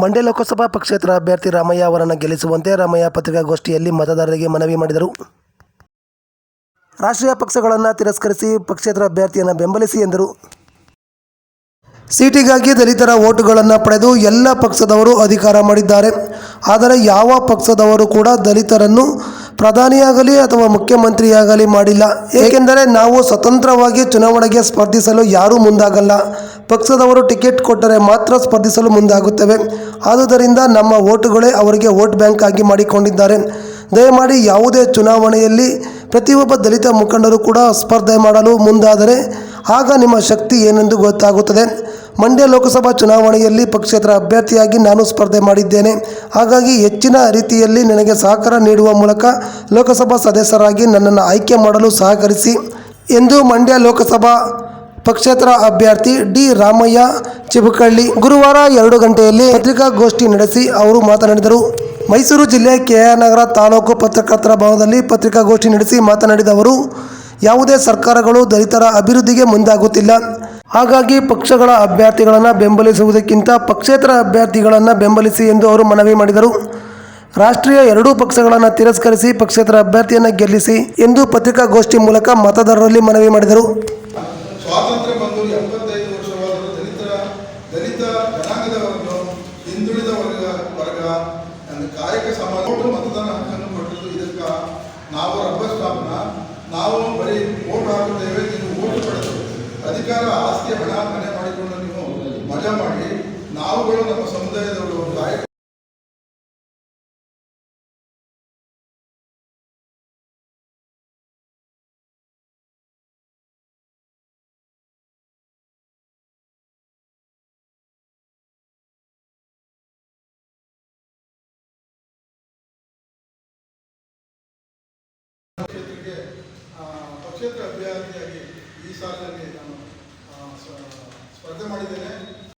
ಮಂಡ್ಯ ಲೋಕಸಭಾ ಪಕ್ಷೇತರ ಅಭ್ಯರ್ಥಿ ರಾಮಯ್ಯ ಅವರನ್ನು ಗೆಲ್ಲಿಸುವಂತೆ ರಾಮಯ್ಯ ಪತ್ರಿಕಾಗೋಷ್ಠಿಯಲ್ಲಿ ಮತದಾರರಿಗೆ ಮನವಿ ಮಾಡಿದರು. ರಾಷ್ಟ್ರೀಯ ಪಕ್ಷಗಳನ್ನು ತಿರಸ್ಕರಿಸಿ ಪಕ್ಷೇತರ ಅಭ್ಯರ್ಥಿಯನ್ನು ಬೆಂಬಲಿಸಿ ಎಂದರು. ಸೀಟಿಗಾಗಿ ದಲಿತರ ಓಟುಗಳನ್ನು ಪಡೆದು ಎಲ್ಲ ಪಕ್ಷದವರು ಅಧಿಕಾರ ಮಾಡಿದ್ದಾರೆ. ಆದರೆ ಯಾವ ಪಕ್ಷದವರು ಕೂಡ ದಲಿತರನ್ನು ಪ್ರಧಾನಿಯಾಗಲಿ ಅಥವಾ ಮುಖ್ಯಮಂತ್ರಿಯಾಗಲಿ ಮಾಡಿಲ್ಲ. ಏಕೆಂದರೆ ನಾವು ಸ್ವತಂತ್ರವಾಗಿ ಚುನಾವಣೆಗೆ ಸ್ಪರ್ಧಿಸಲು ಯಾರೂ ಮುಂದಾಗಲ್ಲ. ಪಕ್ಷದವರು ಟಿಕೆಟ್ ಕೊಟ್ಟರೆ ಮಾತ್ರ ಸ್ಪರ್ಧಿಸಲು ಮುಂದಾಗುತ್ತವೆ. ಆದುದರಿಂದ ನಮ್ಮ ಓಟುಗಳೇ ಅವರಿಗೆ ವೋಟ್ ಬ್ಯಾಂಕ್ ಆಗಿ ಮಾಡಿಕೊಂಡಿದ್ದಾರೆ. ದಯಮಾಡಿ ಯಾವುದೇ ಚುನಾವಣೆಯಲ್ಲಿ ಪ್ರತಿಯೊಬ್ಬ ದಲಿತ ಮುಖಂಡರು ಕೂಡ ಸ್ಪರ್ಧೆ ಮಾಡಲು ಮುಂದಾದರೆ ಆಗ ನಿಮ್ಮ ಶಕ್ತಿ ಏನೆಂದು ಗೊತ್ತಾಗುತ್ತದೆ. ಮಂಡ್ಯ ಲೋಕಸಭಾ ಚುನಾವಣೆಯಲ್ಲಿ ಪಕ್ಷೇತರ ಅಭ್ಯರ್ಥಿಯಾಗಿ ನಾನು ಸ್ಪರ್ಧೆ ಮಾಡಿದ್ದೇನೆ. ಹಾಗಾಗಿ ಹೆಚ್ಚಿನ ರೀತಿಯಲ್ಲಿ ನನಗೆ ಸಹಕಾರ ನೀಡುವ ಮೂಲಕ ಲೋಕಸಭಾ ಸದಸ್ಯರಾಗಿ ನನ್ನನ್ನು ಆಯ್ಕೆ ಮಾಡಲು ಸಹಕರಿಸಿ ಎಂದು ಮಂಡ್ಯ ಲೋಕಸಭಾ ಪಕ್ಷೇತರ ಅಭ್ಯರ್ಥಿ ಡಿ ರಾಮಯ್ಯ ಚಿಬುಕಳ್ಳಿ ಗುರುವಾರ ಎರಡು ಗಂಟೆಯಲ್ಲಿ ಪತ್ರಿಕಾಗೋಷ್ಠಿ ನಡೆಸಿ ಅವರು ಮಾತನಾಡಿದರು. ಮೈಸೂರು ಜಿಲ್ಲೆ ಕೆ ನಗರ ತಾಲೂಕು ಪತ್ರಕರ್ತರ ಭವನದಲ್ಲಿ ಪತ್ರಿಕಾಗೋಷ್ಠಿ ನಡೆಸಿ ಮಾತನಾಡಿದ ಅವರು, ಯಾವುದೇ ಸರ್ಕಾರಗಳು ದಲಿತರ ಅಭಿವೃದ್ಧಿಗೆ ಮುಂದಾಗುತ್ತಿಲ್ಲ. ಹಾಗಾಗಿ ಪಕ್ಷಗಳ ಅಭ್ಯರ್ಥಿಗಳನ್ನು ಬೆಂಬಲಿಸುವುದಕ್ಕಿಂತ ಪಕ್ಷೇತರ ಅಭ್ಯರ್ಥಿಗಳನ್ನು ಬೆಂಬಲಿಸಿ ಎಂದು ಅವರು ಮನವಿ ಮಾಡಿದರು. ರಾಷ್ಟ್ರೀಯ ಎರಡೂ ಪಕ್ಷಗಳನ್ನು ತಿರಸ್ಕರಿಸಿ ಪಕ್ಷೇತರ ಅಭ್ಯರ್ಥಿಯನ್ನು ಗೆಲ್ಲಿಸಿ ಎಂದು ಪತ್ರಿಕಾಗೋಷ್ಠಿ ಮೂಲಕ ಮತದಾರರಲ್ಲಿ ಮನವಿ ಮಾಡಿದರು. ನಾವು ಬರೀ ಓಟ್ ಹಾಕುತ್ತೇವೆ ಅಧಿಕಾರ ಆಸ್ತಿ ಹಣ ಮನೆ ಮಾಡಿಕೊಂಡು ನೀವು ಮಜಾ ಮಾಡಿ ನಾವುಗಳು ನಮ್ಮ ಸಮುದಾಯದವರು ಒಂದು ಕಾಯಕ ಕ್ಷೇತ್ರಕ್ಕೆ ಆ, ಪಕ್ಷೇತರ ಅಭ್ಯರ್ಥಿಯಾಗಿ